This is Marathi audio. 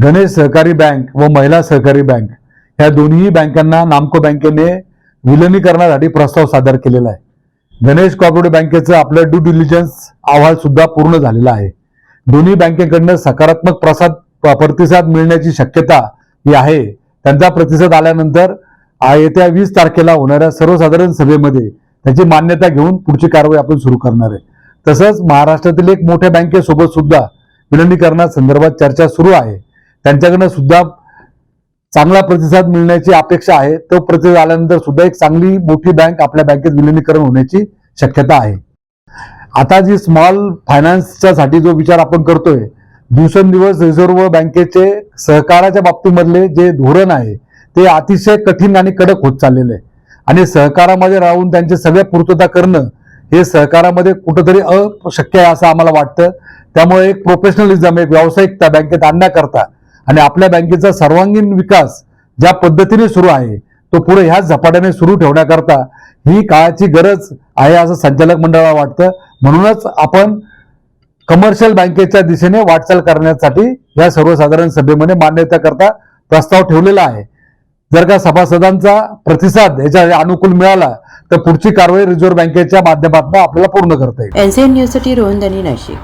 गणेश सहकारी बँक व महिला सहकारी बँक ह्या दोन्ही बँकांना नामको बँकेने विलनीकरणासाठी प्रस्ताव सादर केलेला आहे. गणेश कॉपरेटिव्ह बँकेचं आपलं ड्यू डिलिजन्स अहवाल सुद्धा पूर्ण झालेला आहे. दोन्ही बँकेकडनं सकारात्मक प्रसाद प- प्रतिसाद मिळण्याची शक्यता ही आहे. त्यांचा प्रतिसाद आल्यानंतर येत्या वीस तारखेला होणाऱ्या सर्वसाधारण सभेमध्ये त्याची मान्यता घेऊन पुढची कारवाई आपण सुरू करणार आहे. तसंच महाराष्ट्रातील एक मोठ्या बँकेसोबत सुद्धा विलिनीकरणासंदर्भात चर्चा सुरू आहे. त्यांच्याकडनं सुद्धा चांगला प्रतिसाद मिळण्याची अपेक्षा आहे. तो प्रतिसाद आल्यानंतर सुद्धा एक चांगली मोठी बँक आपल्या बँकेत विलिनीकरण होण्याची शक्यता आहे. आता जी स्मॉल फायनान्सच्या साठी जो विचार आपण करतोय दिवसेंदिवस रिझर्व्ह बँकेचे सहकाराच्या बाबतीमधले जे धोरण आहे ते अतिशय कठीण आणि कडक होत चाललेलं आहे. आणि सहकारामध्ये राहून त्यांचे सगळ्या पूर्तता करणं हे सहकारामध्ये कुठंतरी अशक्य आहे असं आम्हाला वाटतं. त्यामुळे एक प्रोफेशनलिझम एक व्यावसायिकता बँकेत आणण्याकरता आणि आपल्या बँकेचा सर्वांगीण विकास ज्या पद्धतीने सुरू आहे तो पुढे ह्याच झपाट्याने सुरू ठेवण्याकरता ही काळाची गरज आहे असं संचालक मंडळाला वाटतं. म्हणूनच आपण कमर्शियल बँकेच्या दिशेने वाटचाल करण्यासाठी या सर्वसाधारण सभेमध्ये मान्यता करता प्रस्ताव ठेवलेला आहे. जर का सभासदांचा प्रतिसाद याच्या अनुकूल मिळाला तर पुढची कारवाई रिझर्व्ह बँकेच्या माध्यमातून आपल्याला पूर्ण करता येईल. एनसीएन न्यूजसाठी रोहन नाशिक.